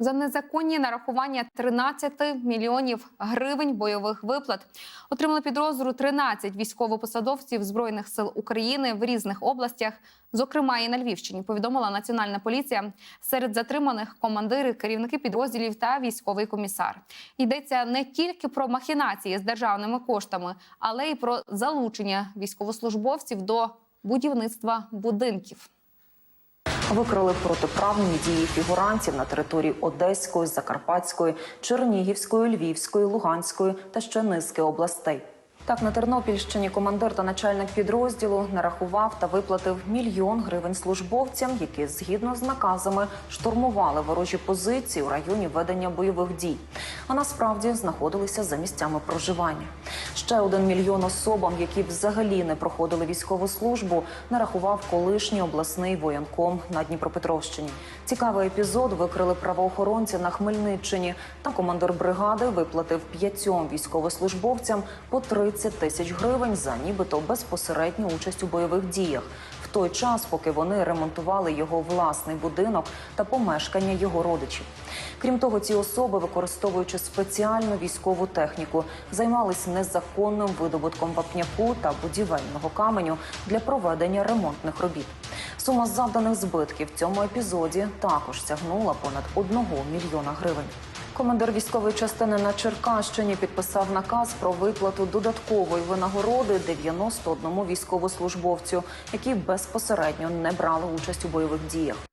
за незаконні нарахування 13 мільйонів гривень бойових виплат. Отримали підозру 13 військовопосадовців збройних сил України в різних областях, зокрема і на Львівщині. Повідомила Національна поліція. Серед затриманих командири, керівники підрозділів та військовий комісар. Йдеться не тільки про махінації з державними коштами, але й про залучення військовослужбовців до будівництва будинків. Викрили протиправні дії фігурантів на території Одеської, Закарпатської, Чернігівської, Львівської, Луганської та ще низки областей. Так, на Тернопільщині командир та начальник підрозділу нарахував та виплатив мільйон гривень службовцям, які згідно з наказами штурмували ворожі позиції у районі ведення бойових дій, а насправді знаходилися за місцями проживання. Ще один мільйон особам, які взагалі не проходили військову службу, нарахував колишній обласний воєнком на Дніпропетровщині. Цікавий епізод викрили правоохоронці на Хмельниччині. Та командир бригади виплатив п'ятьом військовослужбовцям по 30 тисяч гривень за нібито безпосередню участь у бойових діях. Той час, поки вони ремонтували його власний будинок та помешкання його родичів. Крім того, ці особи, використовуючи спеціальну військову техніку, займались незаконним видобутком вапняку та будівельного каменю для проведення ремонтних робіт. Сума завданих збитків в цьому епізоді також сягнула понад 1 мільйона гривень. Командир військової частини на Черкащині підписав наказ про виплату додаткової винагороди 91 військовослужбовцю, які безпосередньо не брали участь у бойових діях.